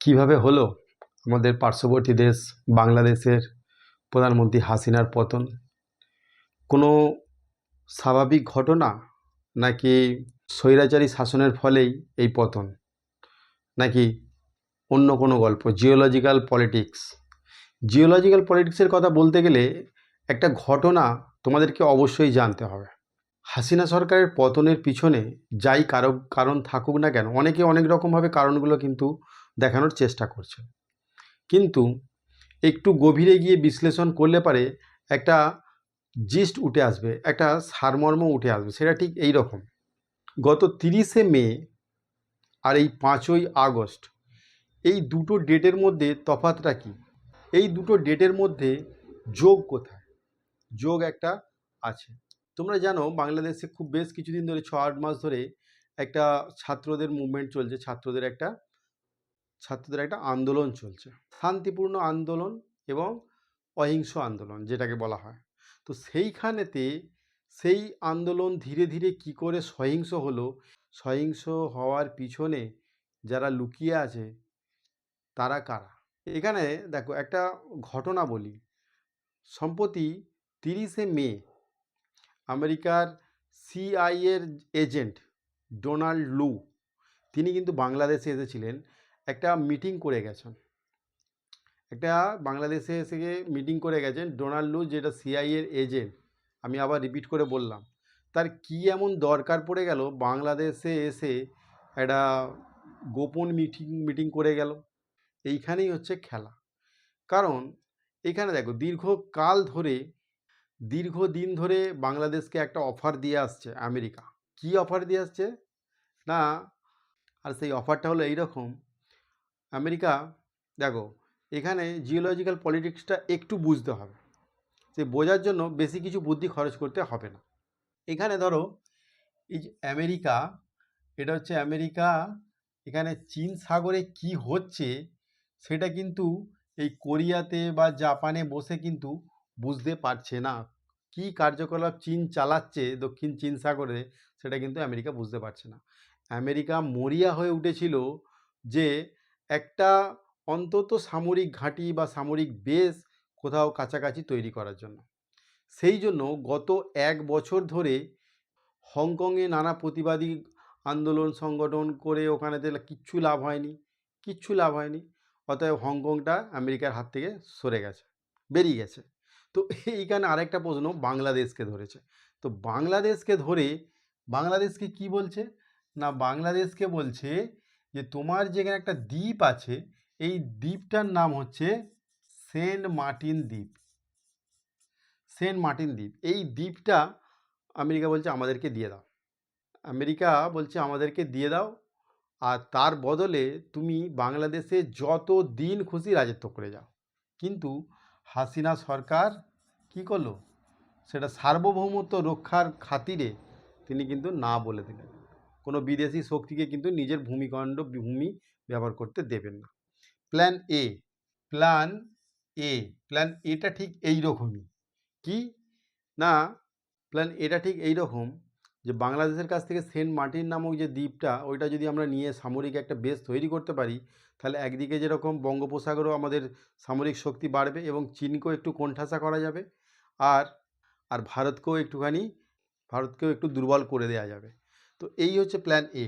কীভাবে হলো আমাদের পার্শ্ববর্তী দেশ, বাংলাদেশের প্রধানমন্ত্রী হাসিনার পতন? কোনো স্বাভাবিক ঘটনা নাকি স্বৈরাচারী শাসনের ফলেই এই পতন? নাকি অন্য কোনো গল্প? Geological politics. জিওলজিক্যাল পলিটিক্সের কথা বলতে গেলে একটা ঘটনা তোমাদেরকে অবশ্যই জানতে হবে। হাসিনা সরকারের পতনের পিছনে যাই কারও কারণ থাকুক না কেন, অনেকে অনেক রকমভাবে কারণগুলো কিন্তু দেখানোর চেষ্টা করছে। কিন্তু একটু গভীরে গিয়ে বিশ্লেষণ করলে পারে একটা জিস্ট উঠে আসবে, একটা সারমর্ম উঠে আসবে, সেটা ঠিক এই রকম গত তিরিশে মে আর এই পাঁচই আগস্ট, এই দুটো ডেটের মধ্যে তফাতটা কি? এই দুটো ডেটের মধ্যে যোগ কোথায়? যোগ একটা আছে। তোমরা জানো, বাংলাদেশে খুব বেশ কিছুদিন ধরে ছ আট মাস ধরে একটা ছাত্রদের মুভমেন্ট চলছে, ছাত্রদের একটা ছাত্রদের একটা আন্দোলন চলছে। শান্তিপূর্ণ আন্দোলন এবং অহিংস আন্দোলন যেটাকে বলা হয়। তো সেইখানেতে সেই আন্দোলন ধীরে ধীরে কি করে সহিংস হলো, সহিংস হওয়ার পিছনে যারা লুকিয়ে আছে তারা কারা? এখানে দেখো একটা ঘটনা বলি। সম্প্রতি তিরিশে মে আমেরিকার সিআইএর এজেন্ট ডোনাল্ড লু, তিনি কিন্তু বাংলাদেশে এসেছিলেন। একটা মিটিং করে গেছেন। একটা বাংলাদেশে এসে মিটিং করে গেছেন ডোনাল্ড লু যেটা সিআইএর এজেন্ট আমি আবার রিপিট করে বললাম, তার কি এমন দরকার পড়ে গেল? বাংলাদেশে এসে একটা গোপন মিটিং মিটিং করে গেল। এইখানেই হচ্ছে খেলা। কারণ এখানে দেখো দীর্ঘকাল ধরে দীর্ঘদিন ধরে বাংলাদেশকে একটা অফার দিয়ে আসছে আমেরিকা। কি অফার দিয়ে আসছে? না, আর সেই অফারটা হলো এইরকম আমেরিকা, দেখো, এখানে জিওলজিক্যাল পলিটিক্সটা একটু বুঝতে হবে। যে বোঝার জন্য বেশি কিছু বুদ্ধি খরচ করতে হবে না। এখানে ধরো, এই যে আমেরিকা, এটা হচ্ছে আমেরিকা, এখানে চীন সাগরে কি হচ্ছে, সেটা কিন্তু এই কোরিয়াতে বা জাপানে বসে কিন্তু বুঝতে পারছে না। কি কার্যকলাপ চীন চালাচ্ছে দক্ষিণ চীন সাগরে, সেটা কিন্তু আমেরিকা বুঝতে পারছে না। আমেরিকা মরিয়া হয়ে উঠেছিল যে একটা অন্তত সামরিক ঘাঁটি বা সামরিক বেস কোথাও কাছাকাছি তৈরি করার জন্য। সেই জন্য গত এক বছর ধরে হংকংয়ে নানা প্রতিবাদী আন্দোলন, সংগঠন করে ওখানেতে কিচ্ছু লাভ হয়নি, কিচ্ছু লাভ হয়নি। অতএব হংকংটা আমেরিকার হাত থেকে সরে গেছে, বেরিয়ে গেছে। তো এইখানে আরেকটা প্রশ্ন বাংলাদেশকে ধরেছে। তো বাংলাদেশকে ধরে, বাংলাদেশকে কি বলছে? না, বাংলাদেশকে বলছে যে তোমার যেখানে একটা দ্বীপ আছে, এই দ্বীপটার নাম হচ্ছে সেন্ট মার্টিন দ্বীপ। সেন্ট মার্টিন দ্বীপ। এই দ্বীপটা আমেরিকা বলছে আমাদেরকে দিয়ে দাও। আমেরিকা বলছে আমাদেরকে দিয়ে দাও, আর তার বদলে তুমি বাংলাদেশে যত দিন খুশি রাজত্ব করে যাও। কিন্তু হাসিনা সরকার কি করল? সেটা সার্বভৌমত্ব রক্ষার খাতিরে তিনি কিন্তু না বলে দিলেন। কোনো বিদেশি শক্তিকে কিন্তু নিজের ভূমিখণ্ড ভূমি ব্যবহার করতে দেবেন না। Plan A plan A plan এটা ঠিক এই রকমই কি? না প্ল্যান এটা ঠিক এই রকম যে বাংলাদেশের কাছ থেকে সেন্ট মার্টিন নামক যে দ্বীপটা, ওইটা যদি আমরা নিয়ে সামরিক একটা বেস তৈরি করতে পারি, তাহলে একদিকে যেরকম বঙ্গোপসাগরও আমাদের সামরিক শক্তি বাড়বে এবং চীনকেও একটু কোণঠাসা করা যাবে, আর আর ভারতকেও একটুখানি, ভারতকেও একটু দুর্বল করে দেওয়া যাবে। তো এই হচ্ছে প্ল্যান এ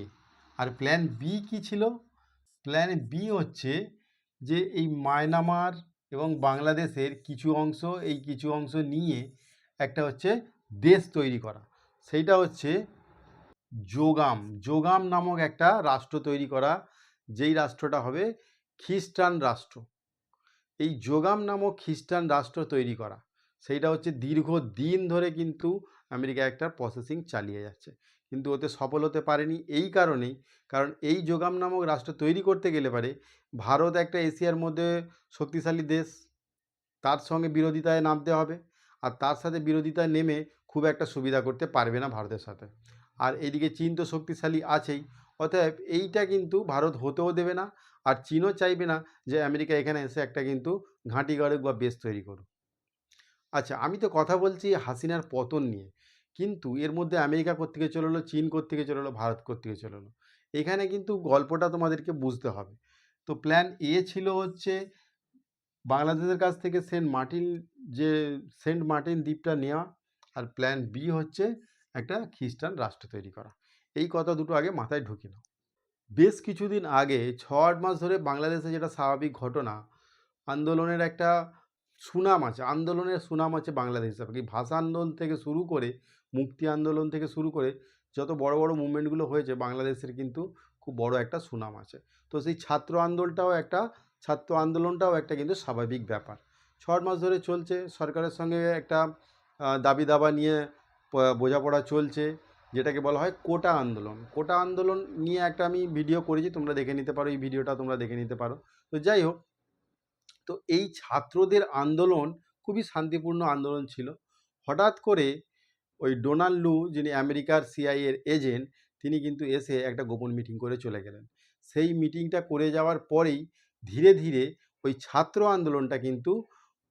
আর প্ল্যান বি কী ছিল? প্ল্যান বি হচ্ছে যে এই মায়ানমার এবং বাংলাদেশের কিছু অংশ, এই কিছু অংশ নিয়ে একটা হচ্ছে দেশ তৈরি করা। সেইটা হচ্ছে যোগাম যোগাম নামক একটা রাষ্ট্র তৈরি করা, যেই রাষ্ট্রটা হবে খ্রিস্টান রাষ্ট্র। এই যোগাম নামক খ্রিস্টান রাষ্ট্র তৈরি করা। সেইটা হচ্ছে দীর্ঘ দিন ধরে কিন্তু আমেরিকা একটা প্রসেসিং চালিয়ে যাচ্ছে। কিন্তু ওতে সফল হতে পারেনি এই কারণেই। কারণ এই যোগাম নামক রাষ্ট্র তৈরি করতে গেলে পারে ভারত একটা এশিয়ার মধ্যে শক্তিশালী দেশ। তার সঙ্গে বিরোধিতায় নামতে হবে আর তার সাথে বিরোধিতায় নেমে খুব একটা সুবিধা করতে পারবে না ভারতের সাথে। আর এইদিকে চীন তো শক্তিশালী আছেই, অতএব এইটা কিন্তু ভারত হতেও দেবে না আর চীনও চাইবে না যে আমেরিকা এখানে এসে একটা কিন্তু ঘাঁটি গাড়ুক বা বেশ তৈরি করুক। আচ্ছা আমি তো কথা বলছি হাসিনার পতন নিয়ে। কিন্তু এর মধ্যে আমেরিকা কোত্থেকে চলে এলো, চীন কোত্থেকে চলে এলো, ভারত কোত্থেকে চলে এলো। এখানে কিন্তু গল্পটা তোমাদেরকে বুঝতে হবে। তো প্ল্যান এ ছিল হচ্ছে বাংলাদেশের কাছ থেকে সেন্ট মার্টিন যে, সেন্ট মার্টিন দ্বীপটা নেওয়া আর প্ল্যান বি হচ্ছে একটা খ্রিস্টান রাষ্ট্র তৈরি করা। এই কথা দুটো আগে মাথায় ঢুকি নাও। বেশ কিছুদিন আগে, ছ আট মাস ধরে বাংলাদেশে যেটা স্বাভাবিক ঘটনা, আন্দোলনের একটা সুনাম আছে, আন্দোলনের সুনাম আছে বাংলাদেশে কি ভাষা আন্দোলন থেকে শুরু করে, মুক্তি আন্দোলন থেকে শুরু করে যত বড় বড় মুভমেন্টগুলো হয়েছে, বাংলাদেশের কিন্তু খুব বড় একটা সুনাম আছে। তো সেই ছাত্র আন্দোলনটাও একটা, ছাত্র আন্দোলনটাও একটা কিন্তু স্বাভাবিক ব্যাপার। ছ মাস ধরে চলছে, সরকারের সঙ্গে একটা দাবি দাবা নিয়ে বোঝাপড়া চলছে, যেটাকে বলা হয় কোটা আন্দোলন। কোটা আন্দোলন নিয়ে একটা আমি ভিডিও করেছি, তোমরা দেখে নিতে পারো, এই ভিডিওটা তোমরা দেখে নিতে পারো। তো যাই হোক তো এই ছাত্রদের আন্দোলন খুবই শান্তিপূর্ণ আন্দোলন ছিল। হঠাৎ করে ওই ডোনাল্ড লু, যিনি আমেরিকার সিআইএর এজেন্ট তিনি কিন্তু এসে একটা গোপন মিটিং করে চলে গেলেন। সেই মিটিংটা করে যাওয়ার পরেই ধীরে ধীরে ওই ছাত্র আন্দোলনটা কিন্তু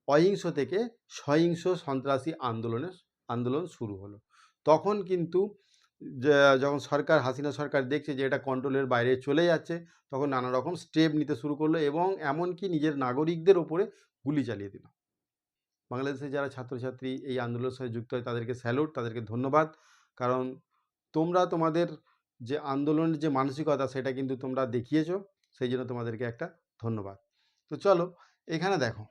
অহিংস থেকে সহিংস সন্ত্রাসী আন্দোলনের, আন্দোলন শুরু হলো। তখন কিন্তু যখন সরকার, হাসিনা সরকার দেখছে যে, এটা কন্ট্রোলের বাইরে চলে যাচ্ছে, তখন নানা রকম স্টেপ নিতে শুরু করল এবং এমনকি নিজের নাগরিকদের ওপরে গুলি চালিয়ে দিল। বাংলাদেশে যারা ছাত্রছাত্রী এই আন্দোলনের সাথে যুক্ত হয়, তাদেরকে স্যালুট তাদেরকে ধন্যবাদ। কারণ তোমরা তোমাদের যে, আন্দোলনের যে, মানসিকতা, সেটা কিন্তু তোমরা দেখিয়েছো, সেই জন্য তোমাদেরকে একটা ধন্যবাদ। তো চলো, এখানে দেখো।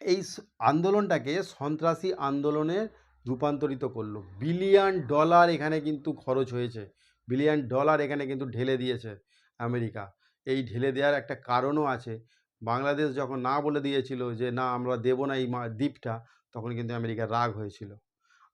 এই আন্দোলনটাকে সন্ত্রাসী আন্দোলনে রূপান্তরিত করল। বিলিয়ন ডলার এখানে কিন্তু খরচ হয়েছে। বিলিয়ন ডলার এখানে কিন্তু ঢেলে দিয়েছে আমেরিকা। এই ঢেলে দেওয়ার একটা কারণও আছে। বাংলাদেশ যখন না বলে দিয়েছিল যে, না, আমরা দেবো না এই দ্বীপটা, তখন কিন্তু আমেরিকার রাগ হয়েছিল।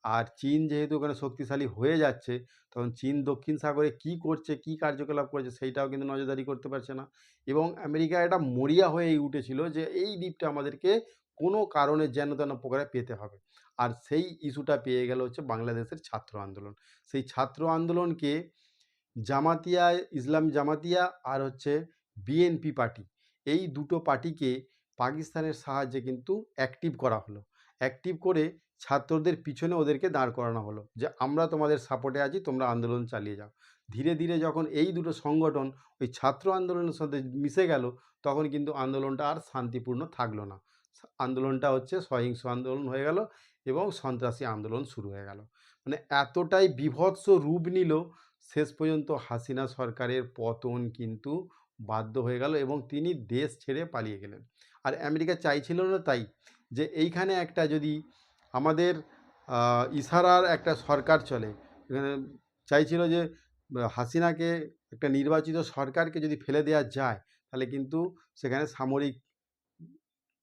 আর চীন যেহেতু ওখানে শক্তিশালী হয়ে যাচ্ছে, তখন চীন দক্ষিণ সাগরে কি করছে, কি কার্যকলাপ করছে, সেইটাও কিন্তু নজরদারি করতে পারছে না। এবং আমেরিকা এটা মরিয়া হয়ে উঠেছিল যে, এই দ্বীপটা আমাদেরকে কোনো কারণে যেন তেন প্রকারে পেতে হবে। আর সেই ইস্যুটা পেয়ে গেল হচ্ছে বাংলাদেশের ছাত্র আন্দোলন। সেই ছাত্র আন্দোলনকে জামাতিয়া, ইসলাম জামাতিয়া আর হচ্ছে বিএনপি পার্টি, এই দুটো পার্টিকে পাকিস্তানের সাহায্যে কিন্তু অ্যাক্টিভ করা হলো। অ্যাক্টিভ করে ছাত্রদের পিছনে ওদেরকে দাঁড় করানো হলো যে, আমরা তোমাদের সাপোর্টে আছি, তোমরা আন্দোলন চালিয়ে যাও। ধীরে ধীরে যখন এই দুটো সংগঠন ওই ছাত্র আন্দোলনের সাথে মিশে গেল, তখন কিন্তু আন্দোলনটা আর শান্তিপূর্ণ থাকল না। আন্দোলনটা হচ্ছে সহিংস আন্দোলন হয়ে গেল। এবং সন্ত্রাসী আন্দোলন শুরু হয়ে গেল। মানে এতটাই বিভৎস রূপ নিল, শেষ পর্যন্ত হাসিনা সরকারের পতন কিন্তু বাধ্য হয়ে গেল এবং তিনি দেশ ছেড়ে পালিয়ে গেলেন। আর আমেরিকা চাইছিল না তাই যে এইখানে একটা যদি আমাদের ইশারার একটা সরকার চলে, এখানে চাইছিল যে হাসিনাকে একটা নির্বাচিত সরকারকে যদি ফেলে দেওয়া যায়, তাহলে কিন্তু সেখানে সামরিক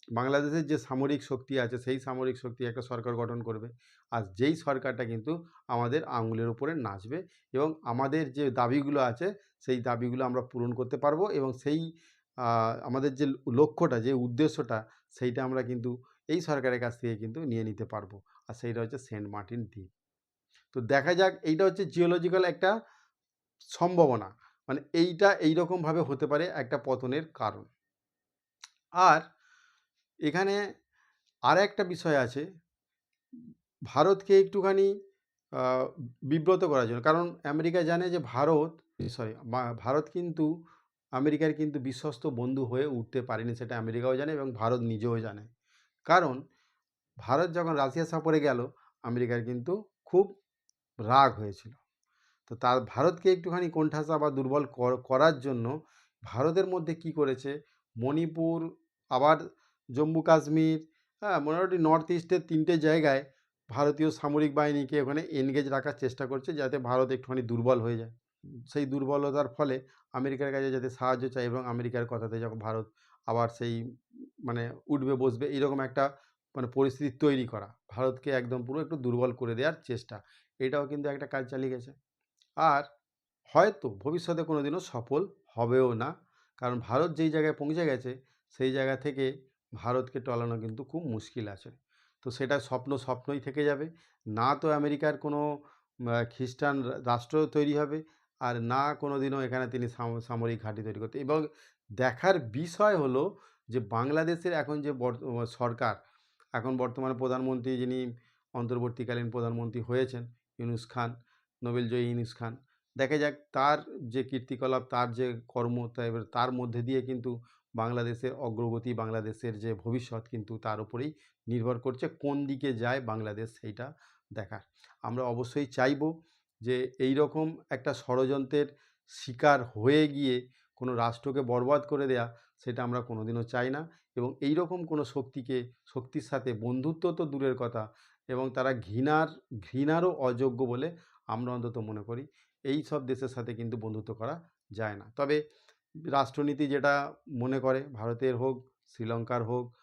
বাংলাদেশের যে সামরিক শক্তি আছে, সেই সামরিক শক্তি একটা সরকার গঠন করবে। আর যেই সরকারটা কিন্তু আমাদের আঙুলের উপরে নাচবে এবং আমাদের যে দাবিগুলো আছে, সেই দাবিগুলো আমরা পূরণ করতে পারব এবং সেই আমাদের যে লক্ষ্যটা, যে উদ্দেশ্যটা, সেইটা আমরা কিন্তু এই সরকারের কাছ থেকে কিন্তু নিয়ে নিতে পারব। আর সেইটা হচ্ছে সেন্ট মার্টিন দ্বীপ। তো দেখা যাক, এইটা হচ্ছে জিওলজিক্যাল একটা সম্ভাবনা। মানে এইটা এইরকমভাবে হতে পারে একটা পতনের কারণ। আর এখানে আর একটা বিষয় আছে। ভারতকে একটুখানি বিব্রত করার জন্য। কারণ আমেরিকা জানে যে ভারত সরি ভারত কিন্তু আমেরিকার কিন্তু বিশ্বস্ত বন্ধু হয়ে উঠতে পারেনি, সেটা আমেরিকাও জানে এবং ভারত নিজেও জানে। কারণ ভারত যখন রাশিয়া সফরে গেল, আমেরিকার কিন্তু খুব রাগ হয়েছিল। তো তার, ভারতকে একটুখানি কোণঠাসা বা দুর্বল কর- করার জন্য ভারতের মধ্যে কি করেছে? মণিপুর আবার জম্মু কাশ্মীর হ্যাঁ মোটামুটি নর্থ ইস্টের তিনটে জায়গায় ভারতীয় সামরিক বাহিনীকে ওখানে এনগেজ রাখার চেষ্টা করছে যাতে ভারত একটুখানি দুর্বল হয়ে যায়। সেই দুর্বলতার ফলে আমেরিকার কাছে যাতে সাহায্য চায় এবং আমেরিকার কথাতে যখন ভারত আবার সেই মানে উঠবে, বসবে এরকম একটা মানে পরিস্থিতি তৈরি করা। ভারতকে একদম পুরো একটু দুর্বল করে দেওয়ার চেষ্টা। এটাও কিন্তু একটা কাজ চালিয়ে গেছে। আর হয়তো ভবিষ্যতে কোনো দিনও সফল হবেও না। কারণ ভারত যেই জায়গায় পৌঁছে গেছে, সেই জায়গা থেকে ভারতকে টলানো কিন্তু খুব মুশকিল আছে। তো সেটা স্বপ্ন স্বপ্নই থেকে যাবে। না তো আমেরিকার কোনো খ্রিস্টান রাষ্ট্র তৈরি হবে, আর না কোনো দিনও এখানে তিনি সাম- সামরিক ঘাঁটি তৈরি করতে। এবং দেখার বিষয় হলো যে বাংলাদেশের এখন যে সরকার, এখন বর্তমানে প্রধানমন্ত্রী যিনি অন্তর্বর্তীকালীন প্রধানমন্ত্রী হয়েছেন, ইউনুস খান নোবেলজয়ী ইউনুস খান, দেখা যাক তার যে কীর্তিকলাপ, তার যে কর্ম তার মধ্যে দিয়ে কিন্তু বাংলাদেশের অগ্রগতি, বাংলাদেশের যে ভবিষ্যৎ কিন্তু তার উপরেই নির্ভর করছে কোন দিকে যায় বাংলাদেশ সেইটা দেখার। আমরা অবশ্যই চাইব যে এই রকম একটা ষড়যন্ত্রের শিকার হয়ে গিয়ে কোনো রাষ্ট্রকে বরবাদ করে দেয়া সেটা আমরা কোনোদিনও চাই না এবং এই রকম কোনো শক্তিকে, শক্তির সাথে বন্ধুত্ব তো দূরের কথা এবং তারা ঘৃণার, ঘৃণারও অযোগ্য বলে আমরা অন্তত মনে করি। এই সব দেশের সাথে কিন্তু বন্ধুত্ব করা যায় না। তবে রাষ্ট্রনীতি যেটা মনে করে, ভারতের হোক, শ্রীলঙ্কার হোক,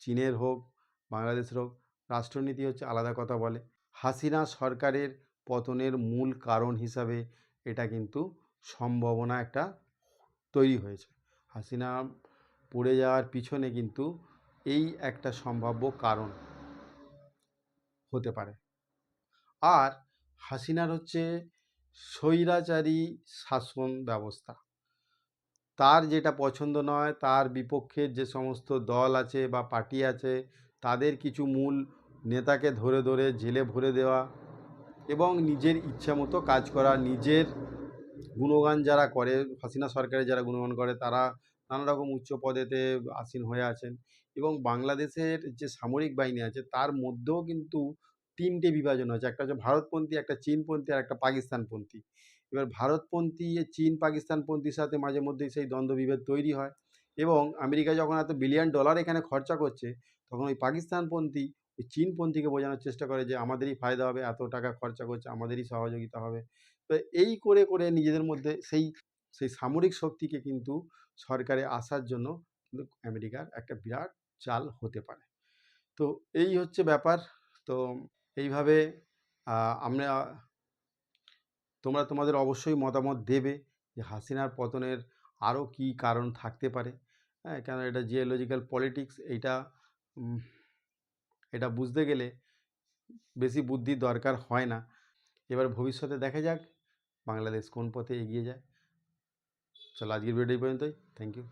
চীনের হোক, বাংলাদেশের হোক, রাষ্ট্রনীতি হচ্ছে আলাদা কথা বলে। হাসিনা সরকারের পতনের মূল কারণ হিসাবে এটা কিন্তু সম্ভাবনা একটা তৈরি হয়েছে। হাসিনা পড়ে যাওয়ার পিছনে কিন্তু এই একটা সম্ভাব্য কারণ হতে পারে। আর হাসিনার হচ্ছে স্বৈরাচারী শাসন ব্যবস্থা। তার যেটা পছন্দ নয়, তার বিপক্ষের যে সমস্ত দল আছে বা পার্টি আছে, তাদের কিছু মূল নেতাকে ধরে ধরে জেলে ভরে দেওয়া এবং নিজের ইচ্ছা মতো কাজ করা, নিজের গুণগান যারা করে, হাসিনা সরকারের যারা গুণগান করে, তারা নানা রকম উচ্চ পদেতে আসীন হয়ে আছেন এবং বাংলাদেশের যে সামরিক বাহিনী আছে, তার মধ্যেও কিন্তু তিনটে বিভাজন হয়েছে একটা হচ্ছে ভারতপন্থী, একটা চীনপন্থী আর একটা পাকিস্তানপন্থী। এবার ভারতপন্থী চীন, পাকিস্তানপন্থীর সাথে মাঝে মধ্যেই সেই দ্বন্দ্ব বিভেদ তৈরি হয় এবং আমেরিকা যখন এত বিলিয়ন ডলার এখানে খরচা করছে, তখন ওই পাকিস্তানপন্থী, ওই চীনপন্থীকে বোঝানোর চেষ্টা করে যে আমাদেরই ফায়দা হবে, এত টাকা খরচা করছে, আমাদেরই সহযোগিতা হবে। তো এই করে করে নিজেদের মধ্যে সেই সেই সামরিক শক্তিকে কিন্তু সরকারে আসার জন্য আমেরিকার একটা বিরাট চাল হতে পারে। তো এই হচ্ছে ব্যাপার। তো এইভাবে আমরা তোমরা তোমাদের অবশ্যই মতামত দেবে যে হাসিনার পতনের আরও কি কারণ থাকতে পারে। হ্যাঁ কেন এটা জিওলজিক্যাল পলিটিক্স এইটা এটা বুঝতে গেলে বেশি বুদ্ধি দরকার হয় না। এবার ভবিষ্যতে দেখা যাক বাংলাদেশ কোন পথে এগিয়ে যায়। চলো আজকের ভিডিও পর্যন্তই। Thank you